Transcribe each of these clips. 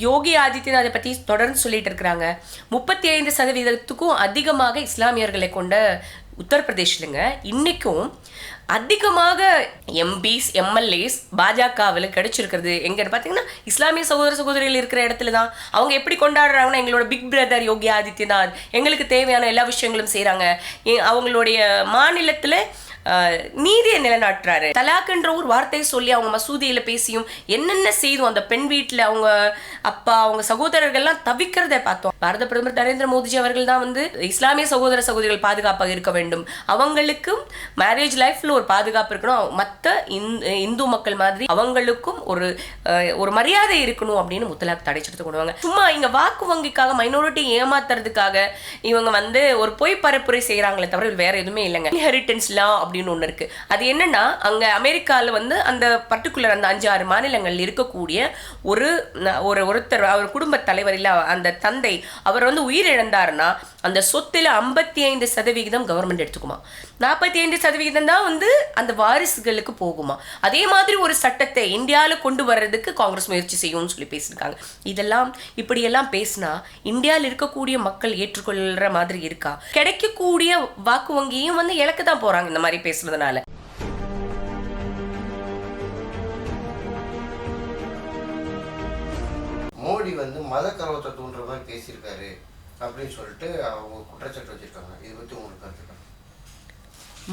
யோகி ஆதித்யநாதை பற்றி தொடர்ந்து சொல்லிட்டு இருக்கிறாங்க. முப்பத்தி ஐந்து சதவீதத்துக்கும் அதிகமாக இஸ்லாமியர்களை கொண்ட உத்தரப்பிரதேஷ்லுங்க. இன்றைக்கும் அதிகமாக எம்பிஸ் எம்எல்ஏஸ் பாஜகவில் கிடைச்சிருக்கிறது. எங்கன்னு பார்த்தீங்கன்னா இஸ்லாமிய சகோதர சகோதரிகள் இருக்கிற இடத்துல தான் அவங்க எப்படி கொண்டாடுறாங்கன்னா எங்களோட பிக் பிரதர் யோகி ஆதித்யநாத் எங்களுக்கு தேவையான எல்லா விஷயங்களும் செய்கிறாங்க அவங்களுடைய மாநிலத்தில் நீதியை நிலைநாட்டுறாரு. தலாக்குன்ற ஒரு வார்த்தையை சொல்லி அவங்க மசூதியில பேசியும் என்னென்ன செய்தும் அந்த பெண் வீட்டில் அவங்க அப்பா அவங்க சகோதரர்கள்லாம் தவிக்கிறதை பார்த்தோம். பாரத பிரதமர் நரேந்திர மோடிஜி அவர்கள் தான் வந்து இஸ்லாமிய சகோதர சகோதரிகள் பாதுகாப்பாக இருக்க வேண்டும். அவங்களுக்கும் மேரேஜ் லைஃப்ல ஒரு பாதுகாப்பு இருக்கணும். மற்ற இந்து மக்கள் மாதிரி அவங்களுக்கும் ஒரு ஒரு மரியாதை இருக்கணும் அப்படின்னு முத்தலாக் தடை சட்டத்தை கொண்டு வாங்க. சும்மா இங்க வாக்கு வங்கிக்காக மைனாரிட்டி ஏமாத்துறதுக்காக இவங்க வந்து ஒரு பொய் பரப்புரை செய்யறாங்களே தவிர வேற எதுவுமே இல்லைங்க. இன்ஹெரிட்டன்ஸ் லா அப்படின்னு ஒன்று இருக்குது அது என்னென்னா அங்கே அமெரிக்காவில் வந்து அந்த பர்டிகுலர் அந்த அஞ்சு ஆறு மாநிலங்கள் இருக்கக்கூடிய ஒரு ஒரு ஒருத்தர் அவர் குடும்ப தலைவர் இல்லை அந்த தந்தை அவர் வந்து உயிரிழந்தாருன்னா அந்த சொத்தில் ஐம்பத்தி ஐந்து சதவிகிதம் கவர்மெண்ட் எடுத்துக்குமா? நாற்பத்தி ஐந்து சதவிகிதம் தான் வந்து அந்த வாரிசுகளுக்கு போகுமா? அதே மாதிரி ஒரு சட்டத்தை இந்தியாவில் கொண்டு வர்றதுக்கு காங்கிரஸ் முயற்சி செய்யும்னு சொல்லி பேசியிருக்காங்க. இதெல்லாம் இப்படியெல்லாம் பேசினா இந்தியாவில் இருக்கக்கூடிய மக்கள் ஏற்றுக்கொள்கிற மாதிரி இருக்கா? கிடைக்கக்கூடிய வாக்கு வங்கியும் வந்து இழக்க தான் போகிறாங்க இந்த மாதிரி பேசுறதுனால. மோடி வந்து மத கலவத்தை தூண்டுற மாதிரி பேசியிருக்காரு. அப்படின்னு சொல்லிட்டு அவங்க குற்றச்சாட்டு வச்சிருக்காங்க. இதை பற்றி உங்களுக்கு கருத்து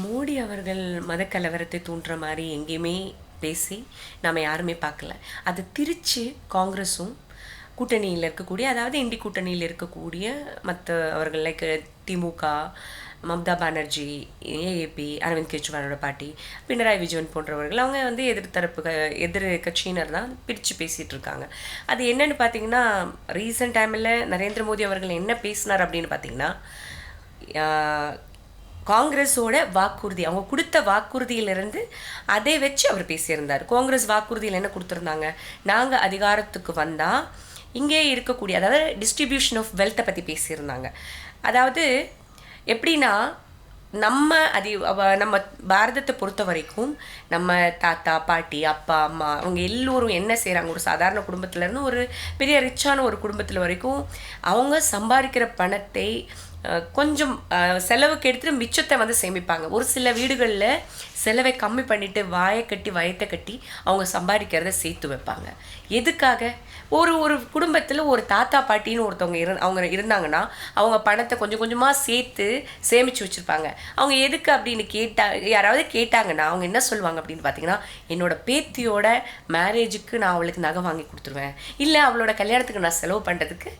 மோடி அவர்கள் மத கலவரத்தை தூண்டுற மாதிரி எங்கேயுமே பேசி நாம் யாருமே பார்க்கல. அதை திரித்து காங்கிரஸும் கூட்டணியில் இருக்கக்கூடிய அதாவது இண்டி கூட்டணியில் இருக்கக்கூடிய மற்ற அவர்கள் லைக் திமுக மம்தா பானர்ஜி ஏஏபி அரவிந்த் கெஜ்ரிவாலோட பாட்டி பினராயி விஜயன் போன்றவர்கள் அவங்க வந்து எதிர்த்தரப்பு க- எதிர் கட்சியினர் தான் பிரித்து பேசிகிட்டு இருக்காங்க. அது என்னென்னு பார்த்தீங்கன்னா ரீசெண்ட் டைமில் நரேந்திர மோடி அவர்கள் என்ன பேசினார் அப்படின்னு பார்த்தீங்கன்னா காங்கிரஸோட வாக்குறுதி அவங்க கொடுத்த வாக்குறுதியிலிருந்து அதை வச்சு அவர் பேசியிருந்தார். காங்கிரஸ் வாக்குறுதியில் என்ன கொடுத்துருந்தாங்க? நாங்கள் அதிகாரத்துக்கு வந்தால் இங்கே இருக்கக்கூடிய அதாவது டிஸ்ட்ரிபியூஷன் ஆஃப் வெல்த்தை பற்றி பேசியிருந்தாங்க. அதாவது எப்படின்னா நம்ம அது நம்ம பாரதத்தை பொறுத்த வரைக்கும் நம்ம தாத்தா பாட்டி அப்பா அம்மா அவங்க எல்லோரும் என்ன செய்கிறாங்க ஒரு சாதாரண குடும்பத்துலேருந்து ஒரு பெரிய ரிச்சான ஒரு குடும்பத்தில் வரைக்கும் அவங்க சம்பாதிக்கிற பணத்தை கொஞ்சம் செலவுக்கு எடுத்துட்டு மிச்சத்தை வந்து சேமிப்பாங்க. ஒரு சில வீடுகளில் செலவை கம்மி பண்ணிவிட்டு வாயை கட்டி வயத்தை கட்டி அவங்க சம்பாதிக்கிறத சேர்த்து வைப்பாங்க. எதுக்காக? ஒரு ஒரு குடும்பத்தில் ஒரு தாத்தா பாட்டின்னு ஒருத்தவங்க இரு அவங்க இருந்தாங்கன்னா அவங்க பணத்தை கொஞ்சம் கொஞ்சமாக சேர்த்து சேமித்து வச்சுருப்பாங்க. அவங்க எதுக்கு அப்படின்னு கேட்டா யாராவது கேட்டாங்கன்னா அவங்க என்ன சொல்லுவாங்க அப்படின்னு பார்த்தீங்கன்னா என்னோடய பேத்தியோட மேரேஜுக்கு நான் அவளுக்கு நகை வாங்கி கொடுத்துருவேன். இல்லை அவளோட கல்யாணத்துக்கு நான் செலவு பண்ணுறதுக்கு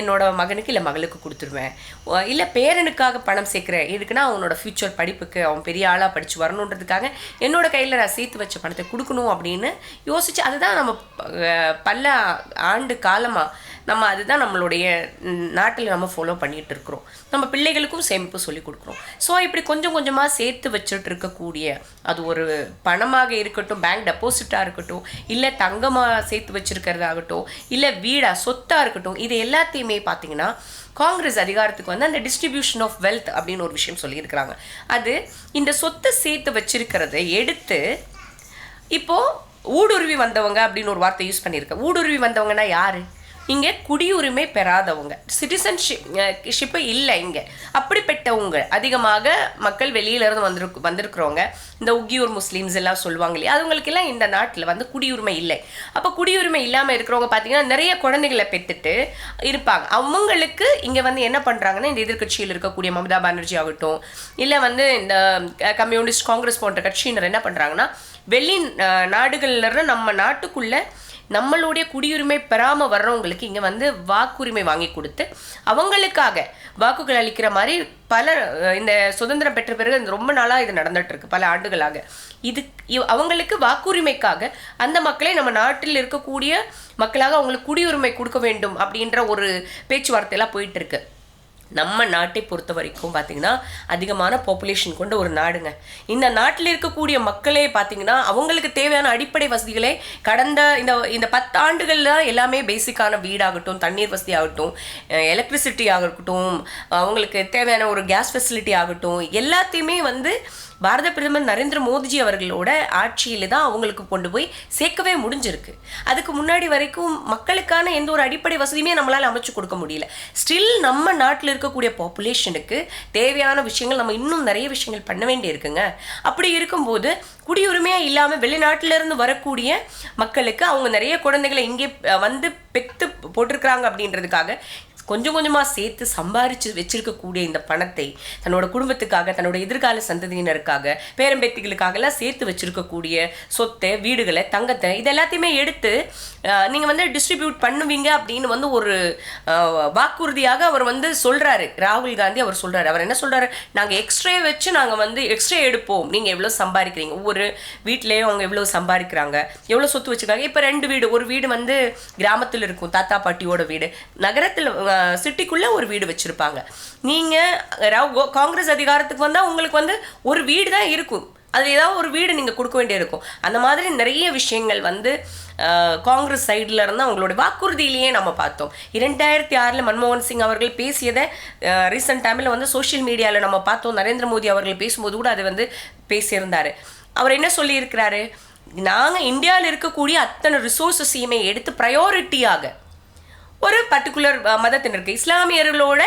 என்னோட மகனுக்கு இல்லை மகளுக்கு கொடுத்துருவேன். இல்லை பேரனுக்காக பணம் சேர்க்குறேன் எதுக்குன்னா அவனோட ஃப்யூச்சர் படிப்புக்கு அவன் பெரிய ஆளாக படித்து வரணுன்றதுக்கு வரணுன்றதுக்காக என்னோட கையில் நான் சேர்த்து வச்ச பணத்தை கொடுக்கணும் அப்படின்னு யோசித்து அதுதான் நம்ம பல ஆண்டு காலமாக நம்ம அதுதான் நம்மளுடைய நாட்டில் நம்ம ஃபாலோ பண்ணிகிட்டு இருக்கிறோம். நம்ம பிள்ளைகளுக்கும் சேமிப்பு சொல்லி கொடுக்குறோம். ஸோ இப்படி கொஞ்சம் கொஞ்சமாக சேர்த்து வச்சுட்டு இருக்கக்கூடிய அது ஒரு பணமாக இருக்கட்டும் பேங்க் டெபாசிட்டாக இருக்கட்டும் இல்லை தங்கமாக சேர்த்து வச்சிருக்கிறதாகட்டும் இல்லை வீடாக சொத்தாக இருக்கட்டும் இது எல்லாத்தையுமே பார்த்தீங்கன்னா காங்கிரஸ் அதிகாரத்துக்கு வந்து அந்த டிஸ்ட்ரிபியூஷன் ஆஃப் வெல்த் அப்படின்னு ஒரு விஷயம் சொல்லியிருக்கிறாங்க. அது இந்த சொத்தை சேர்த்து வச்சிருக்கிறத எடுத்து இப்போது ஊடுருவி வந்தவங்க அப்படின்னு ஒரு வார்த்தை யூஸ் பண்ணியிருக்கேன் ஊடுருவி வந்தவங்கன்னா யாரு? இங்கே குடியுரிமை பெறாதவங்க. சிட்டிசன்ஷிப் ஷிப்பு இல்லை இங்கே. அப்படிப்பட்டவங்க அதிகமாக மக்கள் வெளியில இருந்து வந்திருக்கு வந்திருக்கிறவங்க இந்த உக்கியூர் முஸ்லீம்ஸ் எல்லாம் சொல்லுவாங்க இல்லையா? அவங்களுக்கெல்லாம் இந்த நாட்டில் வந்து குடியுரிமை இல்லை. அப்போ குடியுரிமை இல்லாமல் இருக்கிறவங்க பார்த்தீங்கன்னா நிறைய குழந்தைகளை பெற்றுட்டு இருப்பாங்க. அவங்களுக்கு இங்கே வந்து என்ன பண்ணுறாங்கன்னா இந்த எதிர்க்கட்சியில் இருக்கக்கூடிய மமதா பானர்ஜி ஆகட்டும் இல்லை வந்து இந்த கம்யூனிஸ்ட் காங்கிரஸ் போன்ற கட்சியினர் என்ன பண்ணுறாங்கன்னா வெளி நாடுகள்லேருந்து இருந்து நம்ம நாட்டுக்குள்ளே நம்மளுடைய குடியுரிமை பெறாமல் வர்றவங்களுக்கு இங்கே வந்து வாக்குரிமை வாங்கி கொடுத்து அவங்களுக்காக வாக்குகள் அளிக்கிற மாதிரி பல இந்த சுதந்திரம் பெற்ற பிறகு இது ரொம்ப நாளாக இது நடந்துட்டு பல ஆண்டுகளாக. இது அவங்களுக்கு வாக்குரிமைக்காக அந்த மக்களை நம்ம நாட்டில் இருக்கக்கூடிய மக்களாக அவங்களுக்கு குடியுரிமை கொடுக்க வேண்டும் அப்படின்ற ஒரு பேச்சுவார்த்தையெல்லாம் போயிட்டு இருக்கு நம்ம நாட்டை பொறுத்த வரைக்கும் பார்த்தீங்கன்னா அதிகமான பாப்புலேஷன் கொண்ட ஒரு நாடுங்க. இந்த நாட்டில் இருக்கக்கூடிய மக்களே பார்த்தீங்கன்னா அவங்களுக்கு தேவையான அடிப்படை வசதிகளை கடந்த இந்த இந்த பத்தாண்டுகளில் எல்லாமே பேசிக்கான வீடாகட்டும் தண்ணீர் வசதி ஆகட்டும் எலக்ட்ரிசிட்டி ஆகட்டும் அவங்களுக்கு தேவையான ஒரு கேஸ் ஃபெசிலிட்டி ஆகட்டும் எல்லாத்தையுமே வந்து பாரத பிரதமர் நரேந்திர மோடிஜி அவர்களோட ஆட்சியில் தான் அவங்களுக்கு கொண்டு போய் சேர்க்கவே முடிஞ்சிருக்கு. அதுக்கு முன்னாடி வரைக்கும் மக்களுக்கான எந்த ஒரு அடிப்படை வசதியுமே நம்மளால் அமைச்சு கொடுக்க முடியல. ஸ்டில் நம்ம நாட்டில் இருக்கக்கூடிய பாப்புலேஷனுக்கு தேவையான விஷயங்கள் நம்ம இன்னும் நிறைய விஷயங்கள் பண்ண வேண்டி இருக்குங்க அப்படி இருக்கும்போது குடியுரிமையாக இல்லாமல் வெளிநாட்டிலேருந்து வரக்கூடிய மக்களுக்கு அவங்க நிறைய குழந்தைகளை இங்கே வந்து பெத்து போட்டிருக்கிறாங்க அப்படின்றதுக்காக கொஞ்சம் கொஞ்சமாக சேர்த்து சம்பாரிச்சு வச்சிருக்கக்கூடிய இந்த பணத்தை தன்னோட குடும்பத்துக்காக தன்னோட எதிர்கால சந்ததியினருக்காக பேரம்பேத்திகளுக்காகலாம் சேர்த்து வச்சிருக்கக்கூடிய சொத்தை வீடுகளை தங்கத்தை இது எல்லாத்தையுமே எடுத்து நீங்கள் வந்து டிஸ்ட்ரிபியூட் பண்ணுவீங்க அப்படின்னு வந்து ஒரு வாக்குறுதியாக அவர் வந்து சொல்கிறாரு ராகுல் காந்தி அவர் சொல்கிறாரு அவர் என்ன சொல்கிறாரு நாங்கள் எக்ஸ்ட்ரே வச்சு நாங்கள் வந்து எக்ஸ்ட்ரே எடுப்போம். நீங்கள் எவ்வளோ சம்பாதிக்கிறீங்க? ஒவ்வொரு வீட்லேயும் அவங்க எவ்வளோ சம்பாதிக்கிறாங்க? எவ்வளோ சொத்து வச்சுருக்காங்க? இப்போ ரெண்டு வீடு. ஒரு வீடு வந்து கிராமத்தில் இருக்கும். தாத்தா பாட்டியோட வீடு. நகரத்தில் சிட்டிக்குள்ளே ஒரு வீடு வச்சுருப்பாங்க. நீங்கள் காங்கிரஸ் அதிகாரத்துக்கு வந்தால் உங்களுக்கு வந்து ஒரு வீடு தான் இருக்கும். அதில் ஏதாவது ஒரு வீடு நீங்கள் கொடுக்க வேண்டியிருக்கும் அந்த மாதிரி நிறைய விஷயங்கள் வந்து காங்கிரஸ் சைடில் இருந்து அவங்களோட வாக்குறுதியிலேயே நம்ம பார்த்தோம். இரண்டாயிரத்தி ஆறில் மன்மோகன் சிங் அவர்கள் பேசியதை ரீசெண்ட் டைமில் வந்து சோஷியல் மீடியாவில் நம்ம பார்த்தோம். நரேந்திர மோடி அவர்கள் பேசும்போது கூட அது வந்து பேசியிருந்தார். அவர் என்ன சொல்லியிருக்கிறாரு? நாங்கள் இந்தியாவில் இருக்கக்கூடிய அத்தனை ரிசோர்ஸஸையுமே எடுத்து ப்ரையாரிட்டியாக ஒரு பர்டிகுலர் மதத்தினருக்கு இஸ்லாமியர்களோட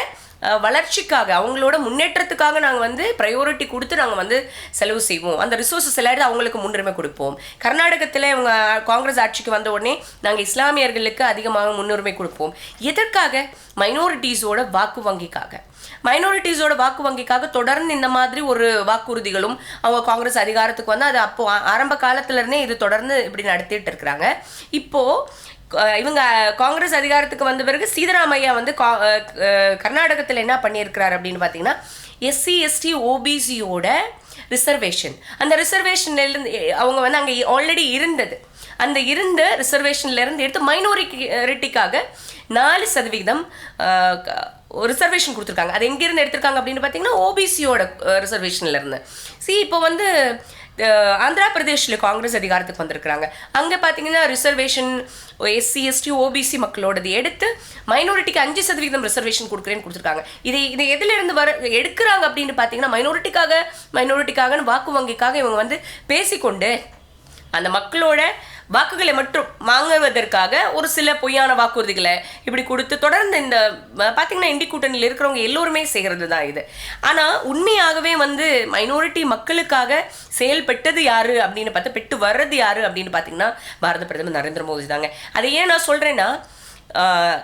வளர்ச்சிக்காக அவங்களோட முன்னேற்றத்துக்காக நாங்கள் வந்து ப்ரையோரிட்டி கொடுத்து நாங்கள் வந்து செலவு செய்வோம். அந்த ரிசோர்ஸஸ் எல்லாரும் அவங்களுக்கு முன்னுரிமை கொடுப்போம். கர்நாடகத்தில் இவங்க காங்கிரஸ் ஆட்சிக்கு வந்த உடனே நாங்கள் இஸ்லாமியர்களுக்கு அதிகமாக முன்னுரிமை கொடுப்போம். எதற்காக? மைனாரிட்டிஸோட வாக்கு வங்கிக்காக. மைனாரிட்டிஸோட வாக்கு வங்கிக்காக தொடர்ந்து இந்த மாதிரி ஒரு வாக்குறுதிகளும் அவங்க காங்கிரஸ் அதிகாரத்துக்கு வந்து அது அப்போ ஆரம்ப காலத்துலேருந்தே இது தொடர்ந்து இப்படி நடத்திட்டு இருக்கிறாங்க. இப்போது இவங்க காங்கிரஸ் அதிகாரத்துக்கு வந்த பிறகு சீதராமையா வந்து கா- கர்நாடகத்தில் என்ன பண்ணியிருக்கிறார் அப்படின்னு பார்த்தீங்கன்னா எஸ்சி எஸ்டி ஓபிசியோட ரிசர்வேஷன் அந்த ரிசர்வேஷன்லேருந்து அவங்க வந்து அங்கே ஆல்ரெடி இருந்தது. அந்த இருந்த ரிசர்வேஷன்லேருந்து எடுத்து மைனாரிட்டிக்காக நாலு சதவீதம் ரிசர்வேஷன் கொடுத்துருக்காங்க. அது எங்கேருந்து எடுத்திருக்காங்க அப்படின்னு பார்த்தீங்கன்னா ஓபிசியோட ரிசர்வேஷன்லேருந்து சி இப்போ வந்து ஆந்திரா பிரதேஷில் காங்கிரஸ் அதிகாரத்துக்கு வந்திருக்கிறாங்க. அங்கே பார்த்தீங்கன்னா ரிசர்வேஷன் எஸ்சி எஸ்டி ஓபிசி மக்களோடது எடுத்து மைனாரிட்டிக்கு அஞ்சு சதவீதம் ரிசர்வேஷன் கொடுக்குறேன்னு கொடுத்துருக்காங்க. இதை இதை எதிலிருந்து வர எடுக்கிறாங்க அப்படின்னு பார்த்தீங்கன்னா மைனாரிட்டிக்காக மைனாரிட்டிக்காகன்னு வாக்கு வங்கிக்காக இவங்க வந்து பேசிக்கொண்டு அந்த மக்களோட வாக்குகளை மட்டும் வாங்குவதற்காக ஒரு சில பொய்யான வாக்குறுதிகளை இப்படி கொடுத்து தொடர்ந்து இந்த பார்த்திங்கன்னா பார்த்தீங்கன்னா இண்டி கூட்டணியில் இருக்கிறவங்க எல்லோருமே செய்கிறது தான் இது. ஆனால் உண்மையாகவே வந்து மைனாரிட்டி மக்களுக்காக செயல்பட்டது யார் அப்படின்னு பார்த்தா பெற்று வர்றது யாரு அப்படின்னு பார்த்தீங்கன்னா பாரத பிரதமர் நரேந்திர மோடி தாங்க அதை ஏன் நான் சொல்கிறேன்னா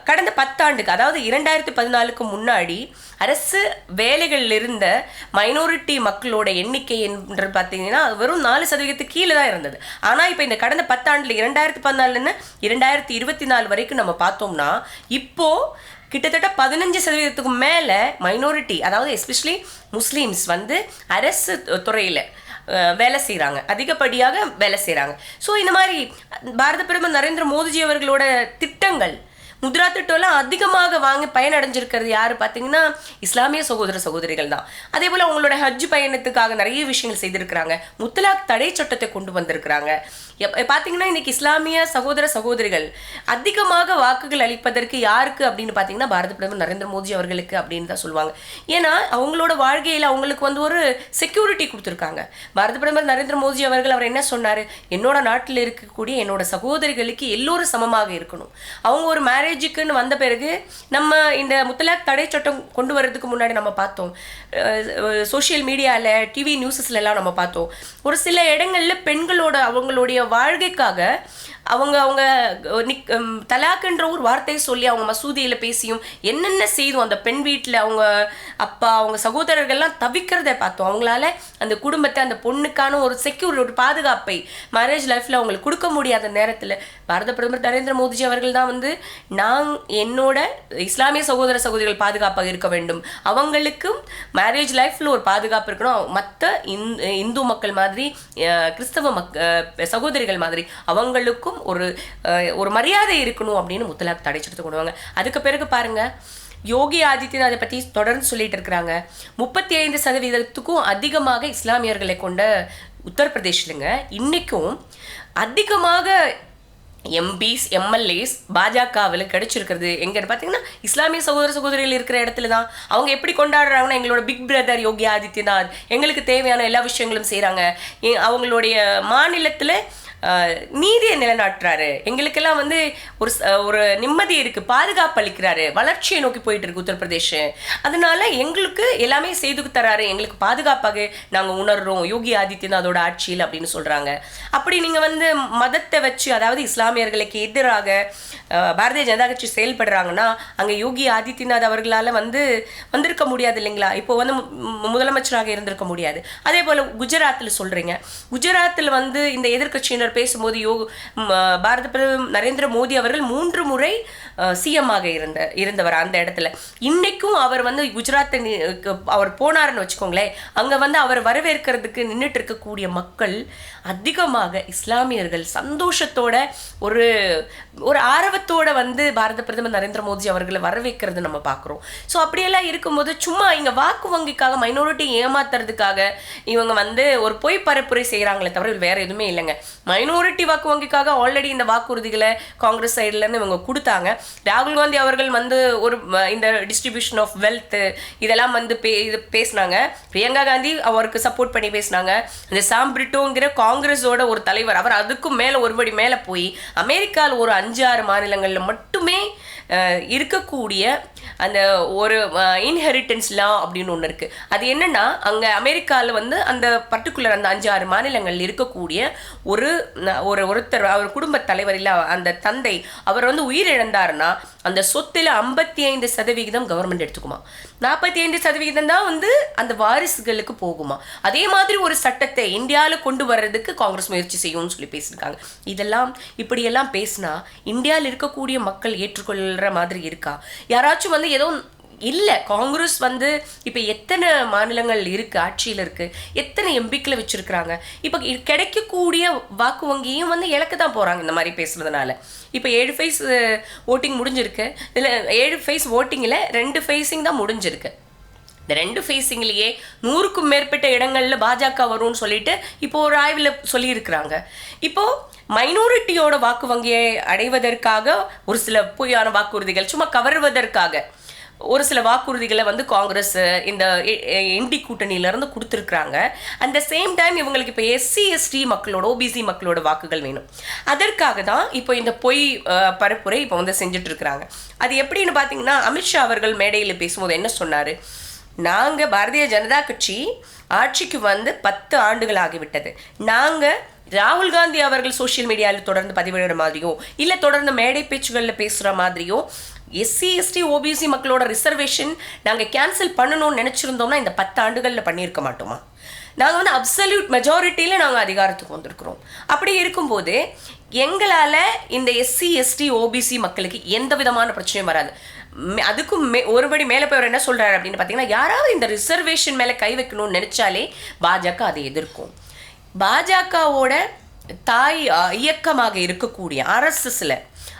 கடந்த பத்தாண்டுக்கு அதாவது இரண்டாயிரத்தி பதினாலுக்கு முன்னாடி அரசு வேலைகளில் இருந்த மைனாரிட்டி மக்களோட எண்ணிக்கை என்று பார்த்தீங்கன்னா வெறும் நாலு சதவீதத்துக்கு கீழே தான் இருந்தது. ஆனால் இப்போ இந்த கடந்த பத்தாண்டில் இரண்டாயிரத்தி பதினாலுன்னு இரண்டாயிரத்தி இருபத்தி நாலு வரைக்கும் நம்ம பார்த்தோம்னா இப்போது கிட்டத்தட்ட பதினஞ்சு சதவீதத்துக்கு மேலே மைனாரிட்டி அதாவது எஸ்பெஷலி முஸ்லீம்ஸ் வந்து அரசு துறையில் வேலை செய்கிறாங்க அதிகப்படியாக வேலை செய்கிறாங்க ஸோ இந்த மாதிரி பாரத பிரதமர் நரேந்திர மோடிஜி அவர்களோட திட்டங்கள் முத்ரா திட்டம்லாம் அதிகமாக வாங்கி பயனடைஞ்சிருக்கிறது யார் பார்த்தீங்கன்னா இஸ்லாமிய சகோதர சகோதரிகள் தான். அதே போல் அவங்களோட ஹஜ் பயணத்துக்காக நிறைய விஷயங்கள் செய்திருக்கிறாங்க. முத்தலாக் தடை சட்டத்தை கொண்டு வந்திருக்கிறாங்க. எப்- பார்த்தீங்கன்னா இன்னைக்கு இஸ்லாமிய சகோதர சகோதரிகள் அதிகமாக வாக்குகள் அளிப்பதற்கு யாருக்கு அப்படின்னு பார்த்தீங்கன்னா பாரத பிரதமர் நரேந்திர மோடி அவர்களுக்கு அப்படின்னு தான் சொல்லுவாங்க. ஏன்னா அவங்களோட வாழ்க்கையில் அவங்களுக்கு வந்து ஒரு செக்யூரிட்டி கொடுத்துருக்காங்க. பாரத பிரதமர் நரேந்திர மோடி அவர்கள் அவர் என்ன சொன்னார்? என்னோட நாட்டில் இருக்கக்கூடிய என்னோட சகோதரிகளுக்கு எல்லோரும் சமமாக இருக்கணும். அவங்க ஒரு மேரேஜுக்குன்னு வந்த பிறகு நம்ம இந்த முத்தலாக் தடை சட்டம் கொண்டு வர்றதுக்கு முன்னாடி நம்ம பார்த்தோம். சோஷியல் மீடியாவில் டிவி நியூஸஸ்லலாம் நம்ம பார்த்தோம். ஒரு சில இடங்களில் பெண்களோட அவங்களுடைய வாழ்க்கைக்காக அவங்க அவங்க நிக் தலாக்குன்ற ஒரு வார்த்தையை சொல்லி அவங்க மசூதியில் பேசியும் என்னென்ன செய்தும் அந்த பெண் வீட்டில் அவங்க அப்பா அவங்க சகோதரர்கள்லாம் தவிக்கிறதை பார்த்தோம். அவங்களால அந்த குடும்பத்தை அந்த பொண்ணுக்கான ஒரு செக்யூர் ஒரு பாதுகாப்பை மேரேஜ் லைஃப்பில் அவங்களுக்கு கொடுக்க முடியாத நேரத்தில் பாரத பிரதமர் நரேந்திர மோடிஜி அவர்கள் தான் வந்து நான் என்னோட இஸ்லாமிய சகோதர சகோதரிகள் பாதுகாப்பாக இருக்க வேண்டும். அவங்களுக்கும் மேரேஜ் லைஃப்பில் ஒரு பாதுகாப்பு இருக்கணும். மற்ற இந்து மக்கள் மாதிரி கிறிஸ்தவ மக் சகோதரிகள் மாதிரி அவங்களுக்கும் ஒரு ஒரு மரியாதை இருக்கணும் அப்படின்னு முத்தலாக் தடை சட்டத்தை கொண்டு வாங்க. அதுக்கு பிறகு பாருங்க யோகி ஆதித்யநாத் அதை பற்றி தொடர்ந்து சொல்லிட்டு இருக்கிறாங்க. முப்பத்தி ஐந்து சதவீதத்துக்கும் அதிகமாக இஸ்லாமியர்களை கொண்ட உத்தரப்பிரதேஷ்லங்க இன்றைக்கும் அதிகமாக எம்பிஸ் எம்எல்ஏஸ் பாஜகவில் கிடைச்சிருக்கிறது. எங்கன்னு பார்த்தீங்கன்னா இஸ்லாமிய சகோதர சகோதரிகள் இருக்கிற இடத்துல தான் அவங்க எப்படி கொண்டாடுறாங்கன்னா எங்களோட பிக் பிரதர் யோகி ஆதித்யநாத் எங்களுக்கு தேவையான எல்லா விஷயங்களும் செய்கிறாங்க அவங்களுடைய மாநிலத்தில் நீதியை நிலைநாட்டுறாரு. எங்களுக்கெல்லாம் வந்து ஒரு ஒரு நிம்மதி இருக்கு பாதுகாப்பு அளிக்கிறாரு. வளர்ச்சியை நோக்கி போயிட்டு இருக்கு உத்தரப்பிரதேஷ். அதனால எங்களுக்கு எல்லாமே செய்து தராரு. எங்களுக்கு பாதுகாப்பாக நாங்கள் உணர்றோம். யோகி ஆதித்யநாதோட ஆட்சியில் அப்படின்னு சொல்றாங்க. அப்படி நீங்க வந்து மதத்தை வச்சு அதாவது இஸ்லாமியர்களுக்கு எதிராக பாரதிய ஜனதா கட்சி செயல்படுறாங்கன்னா அங்கே யோகி ஆதித்யநாத் அவர்களால் வந்து வந்திருக்க முடியாது இல்லைங்களா? இப்போ வந்து மு- முதலமைச்சராக இருந்திருக்க முடியாது. அதே போல குஜராத்தில் சொல்றீங்க. குஜராத்தில் வந்து இந்த எதிர்க்கட்சியினர் பேசும்போது யோ பாரத பிரதமர் நரேந்திர மோடி அவர்கள் மூன்று முறை சிஎம்மாக இருந்த இருந்தவர் அந்த இடத்துல. இன்னைக்கும் அவர் வந்து குஜராத்தை அவர் போனாருன்னு வச்சுக்கோங்களேன். அங்க வந்து அவர் வரவேற்கிறதுக்கு நின்றுட்டு இருக்கக்கூடிய மக்கள் அதிகமாக இஸ்லாமியர்கள் சந்தோஷத்தோட ஒரு ஒரு ஆர்வத்தோட வந்து பாரத பிரதமர் நரேந்திர மோடி அவர்களை வரவேற்கிறது நம்ம பார்க்குறோம் ஸோ அப்படியெல்லாம் இருக்கும்போது சும்மா இங்க வாக்கு வங்கிக்காக மைனாரிட்டி ஏமாத்துறதுக்காக இவங்க வந்து ஒரு பொய் பரப்புரை செய்கிறாங்களே தவிர வேற எதுவுமே இல்லைங்க. மைனாரிட்டி வாக்கு வங்கிக்காக ஆல்ரெடி இந்த வாக்குறுதிகளை காங்கிரஸ் சைட்லேருந்து இவங்க கொடுத்தாங்க. ராகுல் காந்தி அவர்கள் வந்து ஒரு இந்த டிஸ்ட்ரிபியூஷன் ஆஃப் வெல்த் இதெல்லாம் வந்து பே இது பேசினாங்க. பிரியங்கா காந்தி அவருக்கு சப்போர்ட் பண்ணி பேசினாங்க. இந்த சாம் பிரிட்டோங்கிற காங்கிரஸோட ஒரு தலைவர் அவர் அதுக்கும் மேலே ஒருபடி மேலே போய் அமெரிக்காவில் ஒரு அஞ்சு ஆறு மாநிலங்களில் மட்டுமே இருக்கக்கூடிய அந்த ஒரு இன்ஹெரிட்டன்ஸ் லா அப்படின்னு ஒன்று இருக்குது அது என்னென்னா அங்கே அமெரிக்காவில் வந்து அந்த பர்டிகுலர் அந்த அஞ்சு ஆறு மாநிலங்கள் இருக்கக்கூடிய ஒரு ஒரு ஒருத்தர் அவர் குடும்பத் தலைவர் இல்லை அந்த தந்தை அவர் வந்து உயிரிழந்தாருன்னா அந்த சொத்தில் ஐம்பத்தி ஐந்து சதவிகிதம் கவர்மெண்ட் எடுத்துக்குமா? நாற்பத்தி ஐந்து சதவிகிதம் தான் வந்து அந்த வாரிசுகளுக்கு போகுமா? அதே மாதிரி ஒரு சட்டத்தை இந்தியாவில் கொண்டு வர்றதுக்கு காங்கிரஸ் முயற்சி செய்யும்னு சொல்லி பேசியிருக்காங்க. இதெல்லாம் இப்படியெல்லாம் பேசினா இந்தியாவில் இருக்கக்கூடிய மக்கள் ஏற்றுக்கொள்கிற மாதிரி இருக்கா? யாராச்சும் வந்து ஏதோ இல்லை காங்கிரஸ் வந்து இப்போ எத்தனை மாநிலங்கள் இருக்குது ஆட்சியில் இருக்குது எத்தனை எம்பிக்களை வச்சுருக்குறாங்க? இப்போ கிடைக்கக்கூடிய வாக்கு வங்கியும் வந்து இழக்க தான் போகிறாங்க இந்த மாதிரி பேசுறதுனால. இப்போ ஏழு ஃபேஸ் ஓட்டிங் முடிஞ்சிருக்கு. இதில் ஏழு ஃபேஸ் ஓட்டிங்கில் ரெண்டு ஃபேஸிங் தான் முடிஞ்சிருக்கு. இந்த ரெண்டு ஃபேஸிங்லேயே நூறுக்கும் மேற்பட்ட இடங்களில் பாஜக வரும்னு சொல்லிட்டு இப்போ ஒரு ஆய்வில் சொல்லியிருக்கிறாங்க. இப்போது மைனாரிட்டியோட வாக்கு வங்கியை அடைவதற்காக ஒரு சில பொய்யான வாக்குறுதிகள் சும்மா கவருவதற்காக. ஒரு சில வாக்குறுதிகளை வந்து காங்கிரஸ் இந்த எ- கூட்டணியிலேருந்து கூட்டணியில இருந்து கொடுத்துருக்குறாங்க. அந்த சேம் டைம் இவங்களுக்கு இப்போ எஸ்சி எஸ்டி மக்களோட ஓபிசி மக்களோட வாக்குகள் வேணும். அதற்காக தான் இப்போ இந்த பொய் பரப்புரை இப்போ வந்து செஞ்சுட்டு இருக்கிறாங்க. அது எப்படின்னு பார்த்தீங்கன்னா அமித்ஷா அவர்கள் மேடையில் பேசும்போது என்ன சொன்னார்? நாங்கள் பாரதிய ஜனதா கட்சி ஆட்சிக்கு வந்து பத்து ஆண்டுகள் ஆகிவிட்டது. நாங்கள் ராகுல் காந்தி அவர்கள் சோஷியல் மீடியாவில் தொடர்ந்து பதிவிடுற மாதிரியோ இல்லை தொடர்ந்து மேடை பேச்சுகளில் பேசுகிற மாதிரியோ எஸ்சி எஸ்டி ஓபிசி மக்களோட ரிசர்வேஷன் நாங்கள் கேன்சல் பண்ணணும்னு நினச்சிருந்தோம்னா இந்த பத்து ஆண்டுகளில் பண்ணியிருக்க மாட்டோமா? நாங்கள் வந்து அப்சல்யூட் மெஜாரிட்டியில் நாங்கள் அதிகாரத்துக்கு வந்திருக்கிறோம். அப்படி இருக்கும்போது எங்களால் இந்த எஸ்சி எஸ்டி ஓபிசி மக்களுக்கு எந்த விதமான பிரச்சனையும் வராது. அதுக்கும் மே ஒருபடி மேலே போய் என்ன சொல்கிறாரு அப்படின்னு பார்த்தீங்கன்னா யாராவது இந்த ரிசர்வேஷன் மேலே கை வைக்கணும்னு நினச்சாலே பாஜக அதை எதிர்க்கும். பாஜகவோட தாய் இயக்கமாக இருக்கக்கூடிய ஆர்எஸ்எஸ்ல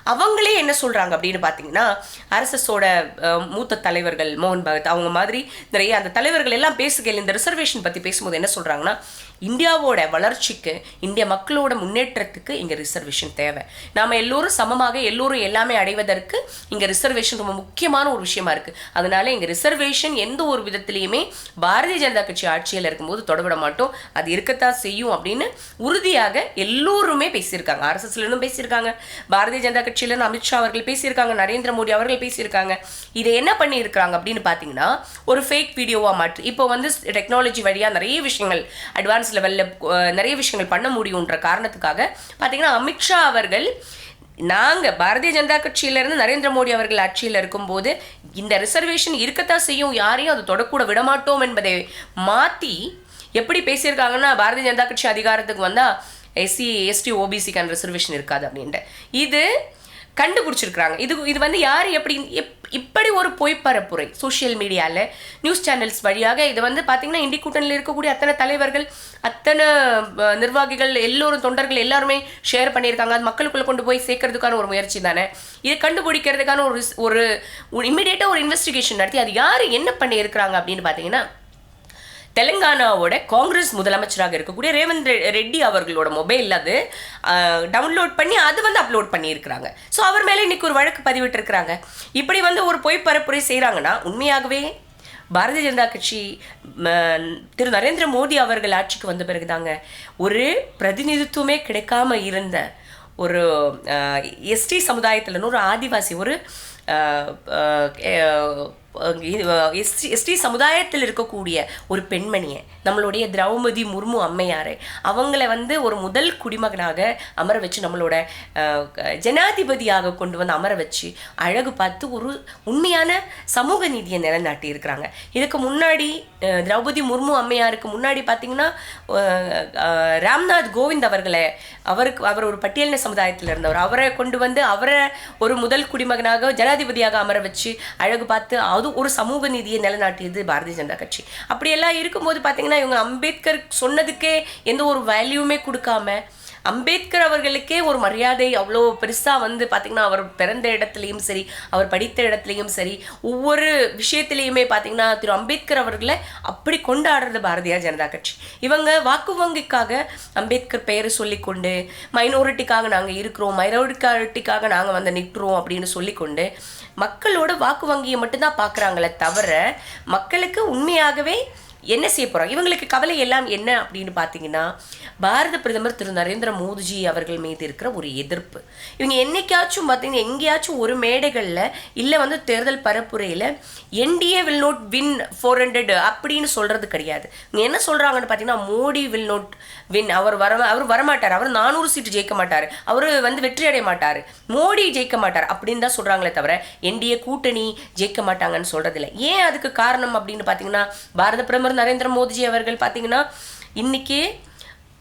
அவங்களே என்ன சொல்றாங்க அப்படின்னு பார்த்தீங்கன்னா ஆர்எஸ்எஸோட மூத்த தலைவர்கள் மோகன் பகத் அவங்க மாதிரி நிறைய அந்த தலைவர்கள் எல்லாம் பேசுகையில் இந்த ரிசர்வேஷன் பற்றி பேசும்போது என்ன சொல்றாங்கன்னா இந்தியாவோட வளர்ச்சிக்கு இந்திய மக்களோட முன்னேற்றத்துக்கு இங்கே ரிசர்வேஷன் தேவை. நாம எல்லோரும் சமமாக எல்லோரும் எல்லாமே அடைவதற்கு இங்கே ரிசர்வேஷன் ரொம்ப முக்கியமான ஒரு விஷயமா இருக்குது அதனால இங்கே ரிசர்வேஷன் எந்த ஒரு விதத்திலையுமே பாரதிய ஜனதா கட்சி ஆட்சியில் இருக்கும்போது தொடவிட மாட்டோம். அது இருக்கத்தான் செய்யும் அப்படின்னு உறுதியாக எல்லோருமே பேசியிருக்காங்க. ஆர்எஸ்எஸ்லேருந்தும் பேசியிருக்காங்க. பாரதிய ஜனதா கட்சியிலேருந்து அமித்ஷா அவர்கள் பேசியிருக்காங்க. நரேந்திர மோடி அவர்கள் பேசியிருக்காங்க. இதை என்ன பண்ணியிருக்காங்க அப்படின்னு பார்த்தீங்கன்னா ஒரு ஃபேக் வீடியோவாக மாற்றி. இப்போ வந்து டெக்னாலஜி வழியாக நிறைய விஷயங்கள் அட்வான்ஸ் லெவல்ல நிறைய விஷயங்கள் பண்ண முடியுன்ற காரணத்துக்காக பார்த்தீங்கன்னா அமித்ஷா அவர்கள் நாங்க பாரதிய ஜனதா கட்சியில இருந்து நரேந்திர மோடி அவர்கள் ஆட்சியில் இருக்கும்போது இந்த ரிசர்வேஷன் இருக்கத்தான் செய்யும் யாரையும் அது தொடக்கூட விடமாட்டோம் என்பதை மாத்தி எப்படி பேசியிருக்காங்கன்னா பாரதிய ஜனதா கட்சி அதிகாரத்துக்கு வந்தா எஸ்சி எஸ்டி ஓபிசிக்கான ரிசர்வேஷன் இருக்காது அப்படின்ட்டு. இது கண்டுபிடிச்சிருக்கிறாங்க. இது இது வந்து யார் எப்படி எப்- இப்படி ஒரு பொய்ப்பரப்புரை சோஷியல் மீடியாவில் நியூஸ் சேனல்ஸ் வழியாக இது வந்து பார்த்தீங்கன்னா இண்டி கூட்டணியில் இருக்கக்கூடிய அத்தனை தலைவர்கள் அத்தனை நிர்வாகிகள் எல்லோரும் தொண்டர்கள் எல்லாருமே ஷேர் பண்ணியிருக்காங்க. அது மக்களுக்குள்ளே கொண்டு போய் சேர்க்கறதுக்கான ஒரு முயற்சி தானே? இதை கண்டுபிடிக்கிறதுக்கான ஒரு ஒரு இம்மிடியேட்டாக ஒரு இன்வெஸ்டிகேஷன் நடத்தி அது யார் என்ன பண்ணியிருக்கிறாங்க அப்படின்னு பார்த்தீங்கன்னா தெலுங்கானாவோட காங்கிரஸ் முதலமைச்சராக இருக்கக்கூடிய ரேவந்த் ரெட்டி அவர்களோட மொபைலில் அது டவுன்லோட் பண்ணி அது வந்து அப்லோட் பண்ணியிருக்கிறாங்க. ஸோ அவர் மேலே இன்னைக்கு ஒரு வழக்கு பதிவிட்டிருக்கிறாங்க. இப்படி வந்து ஒரு பொய் பரப்புரை செய்கிறாங்கன்னா உண்மையாகவே பாரதிய ஜனதா கட்சி ம, திரு நரேந்திர மோடி அவர்கள் ஆட்சிக்கு வந்த பிறகு தாங்க ஒரு பிரதிநிதித்துவமே கிடைக்காம இருந்த ஒரு எஸ்டி சமுதாயத்தில் ஒரு ஆதிவாசி ஒரு எஸ்டி எஸ்டி சமுதாயத்தில் இருக்கக்கூடிய ஒரு பெண்மணியை நம்மளுடைய திரௌபதி முர்மு அம்மையார் அவங்கள வந்து ஒரு முதல் குடிமகனாக அமர வச்சு நம்மளோட ஜனாதிபதியாக கொண்டு வந்து அமர வச்சு அழகு பார்த்து ஒரு உண்மையான சமூக நீதியை நிலைநாட்டி இருக்கிறாங்க. இதுக்கு முன்னாடி திரௌபதி முர்மு அம்மையாருக்கு முன்னாடி பார்த்தீங்கன்னா ராம்நாத் கோவிந்த் அவர்களை அவருக்கு அவர் ஒரு பட்டியலின சமுதாயத்தில் இருந்தவர். அவரை கொண்டு வந்து அவரை ஒரு முதல் குடிமகனாக ஜனாதிபதியாக அமர வச்சு அழகு பார்த்து அது ஒரு சமூக நீதியை நிலைநாட்டியது பாரதிய ஜனதா கட்சி. அப்படியெல்லாம் இருக்கும்போது பார்த்தீங்கன்னா இவங்க அம்பேத்கர் சொன்னதுக்கே எந்த ஒரு வேல்யூமே கொடுக்காம அம்பேத்கர் அவர்களுக்கே ஒரு மரியாதை அவ்வளோ பெருசாக வந்து பார்த்திங்கன்னா அவர் பிறந்த இடத்துலையும் சரி அவர் படித்த இடத்துலையும் சரி ஒவ்வொரு விஷயத்துலையுமே பார்த்திங்கன்னா திரு அம்பேத்கர் அவர்களை அப்படி கொண்டாடுறது பாரதிய ஜனதா கட்சி. இவங்க வாக்கு வங்கிக்காக அம்பேத்கர் பெயரை சொல்லிக்கொண்டு மைனாரிட்டிக்காக நாங்கள் இருக்கிறோம் மைனாரிட்டிக்காக நாங்கள் வந்து நிற்கிறோம் அப்படின்னு சொல்லிக்கொண்டு மக்களோட வாக்கு வங்கியை மட்டும்தான் பார்க்குறாங்களே தவிர மக்களுக்கு உண்மையாகவே என்ன செய்ய போறாங்க? இவங்களுக்கு கவலை எல்லாம் என்ன அப்படின்னு பார்த்தீங்கன்னா பாரத பிரதமர் திரு. நரேந்திர மோடிஜி அவர்கள் மீது இருக்கிற ஒரு எதிர்ப்பு. இவங்க என்னைக்காச்சும் பார்த்தீங்கன்னா எங்கேயாச்சும் ஒரு மேடைகளில் இல்லை வந்து தேர்தல் பரப்புரையில் NDA will not win four hundred அப்படின்னு சொல்றது கிடையாது. இவங்க என்ன சொல்றாங்கன்னு பார்த்தீங்கன்னா மோடி வில் நோட் வின் அவர் வர அவர் வரமாட்டார். அவர் நானூறு சீட்டு ஜெயிக்க மாட்டார். அவர் வந்து வெற்றி அடைய மாட்டார். மோடி ஜெயிக்க மாட்டார் அப்படின்னு தான் சொல்கிறாங்களே தவிர என்டிஏ கூட்டணி ஜெயிக்க மாட்டாங்கன்னு சொல்கிறதில்ல ஏன் அதுக்கு காரணம் அப்படின்னு பார்த்தீங்கன்னா பாரத பிரதமர் நரேந்திர மோடிஜி அவர்கள் பார்த்தீங்கன்னா இன்னைக்கு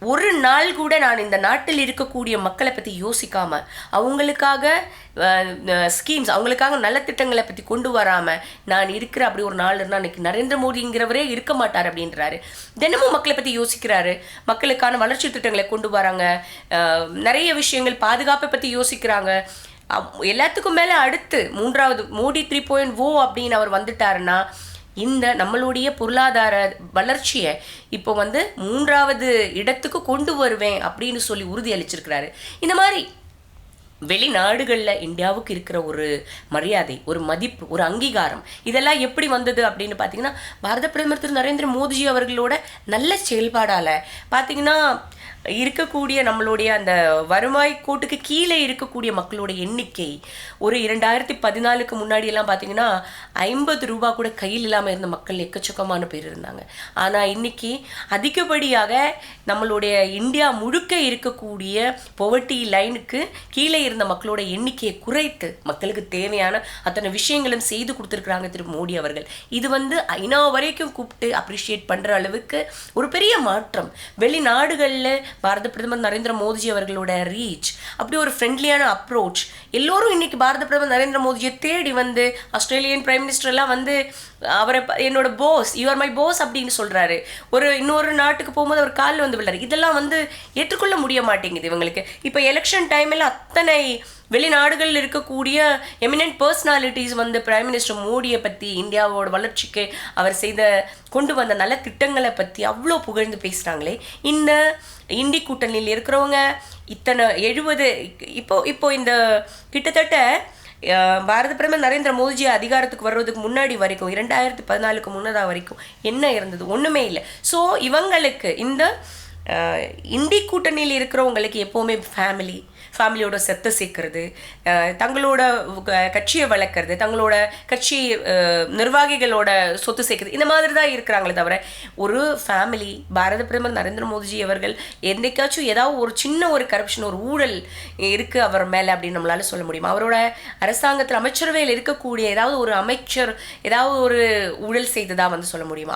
ஒரு நாள் கூட நான் இந்த நாட்டில் இருக்கக்கூடிய மக்களை பற்றி யோசிக்காமல் அவங்களுக்காக ஸ்கீம்ஸ் அவங்களுக்காக நல்ல திட்டங்களை பற்றி கொண்டு வராமல் நான் இருக்கிற அப்படி ஒரு நாள் இருந்தால் அன்றைக்கி நரேந்திர மோடிங்கிறவரே இருக்க மாட்டார் அப்படின்றாரு. தினமும் மக்களை பற்றி யோசிக்கிறாரு. மக்களுக்கான வளர்ச்சி திட்டங்களை கொண்டு வராங்க. நிறைய விஷயங்கள் பாதுகாப்பை பற்றி யோசிக்கிறாங்க. அப்- எல்லாத்துக்கும் மேலே அடுத்து மூன்றாவது மோடி த்ரீ பாயிண்ட் ஓ அப்படின்னு அவர் வந்துட்டாருன்னா இந்த நம்மளுடைய பொருளாதார வளர்ச்சியை இப்போ வந்து மூன்றாவது இடத்துக்கு கொண்டு வருவேன் அப்படின்னு சொல்லி உறுதி அளிச்சிருக்கிறாரு. இந்த மாதிரி வெளிநாடுகளில் இந்தியாவுக்கு இருக்கிற ஒரு மரியாதை ஒரு மதிப்பு ஒரு அங்கீகாரம் இதெல்லாம் எப்படி வந்தது அப்படின்னு பார்த்தீங்கன்னா பாரத பிரதமர் திரு நரேந்திர மோடிஜி அவர்களோட நல்ல செயல்பாடால். பார்த்தீங்கன்னா இருக்கக்கூடிய நம்மளுடைய அந்த வருவாய் கோட்டுக்கு கீழே இருக்கக்கூடிய மக்களோட எண்ணிக்கை ஒரு இரண்டாயிரத்தி பதினாலுக்கு முன்னாடி எல்லாம் பார்த்தீங்கன்னா ஐம்பது ரூபா கூட கையில் இல்லாமல் இருந்த மக்கள் எக்கச்சக்கமான பேர் இருந்தாங்க. ஆனால் இன்னைக்கு அதிகப்படியாக நம்மளுடைய இந்தியா முழுக்க இருக்கக்கூடிய பொவர்ட்டி லைனுக்கு கீழே இருந்த மக்களோட எண்ணிக்கையை குறைத்து மக்களுக்கு தேவையான அத்தனை விஷயங்களும் செய்து கொடுத்துருக்குறாங்க திரு மோடி அவர்கள். இது வந்து ஐநா வரைக்கும் கூப்பிட்டு அப்ரிஷியேட் பண்ணுற அளவுக்கு ஒரு பெரிய மாற்றம். வெளிநாடுகளில் பாரத பிரதமர் நரேந்திர மோடிஜி அவர்களோட ரீச் அப்படி ஒரு ஃப்ரெண்ட்லியான அப்ரோச் எல்லோரும் இன்னைக்கு பாரத பிரதமர் நரேந்திர மோடிஜியை தேடி வந்து ஆஸ்திரேலியன் பிரைம் மினிஸ்டர்லாம் வந்து அவரை என்னோட போஸ் யூஆர் மை போஸ் அப்படின்னு சொல்கிறாரு ஒரு இன்னொரு நாட்டுக்கு போகும்போது அவர் காலில் வந்து விழுறாரு. இதெல்லாம் வந்து ஏற்றுக்கொள்ள முடிய மாட்டேங்குது இவங்களுக்கு. இப்போ எலெக்ஷன் டைமில் அத்தனை வெளிநாடுகளில் இருக்கக்கூடிய எமினன்ட் பர்சனாலிட்டிஸ் வந்து பிரைம் மினிஸ்டர் மோடியை பற்றி இந்தியாவோட வளர்ச்சிக்கு அவர் செய்த கொண்டு வந்த நல்ல திட்டங்களை பற்றி அவ்வளோ புகழ்ந்து பேசுகிறாங்களே இந்த இண்டி கூட்டணியில் இருக்கிறவங்க இத்தனை எழுபது இப்போ இப்போ இந்த கிட்டத்தட்ட பாரத பிரதமர் நரேந்திர மோடிஜி அதிகாரத்துக்கு வர்றதுக்கு முன்னாடி வரைக்கும் இரண்டாயிரத்தி பதினாலுக்கு முன்னதாக வரைக்கும் என்ன இருந்தது? ஒன்றுமே இல்லை. ஸோ இவங்களுக்கு இந்த இந்தி கூட்டணியில் இருக்கிறவங்களுக்கு எப்போவுமே ஃபேமிலி ஃபேமிலியோட செத்தை சேர்க்கறது தங்களோட க- கட்சியை வளர்க்குறது தங்களோட கட்சி நிர்வாகிகளோட சொத்து சேர்க்குறது இந்த மாதிரி தான் இருக்கிறாங்களே தவிர ஒரு ஃபேமிலி பாரத பிரதமர் நரேந்திர மோடிஜி அவர்கள் என்றைக்காச்சும் ஏதாவது ஒரு சின்ன ஒரு கரப்ஷன் ஒரு ஊழல் இருக்குது அவர் மேலே அப்படின்னு நம்மளால சொல்ல முடியுமா? அவரோட அரசாங்கத்தில் அமைச்சரவையில் இருக்கக்கூடிய ஏதாவது ஒரு அமைச்சர் ஏதாவது ஒரு ஊழல் செய்ததாக வந்து சொல்ல முடியுமா?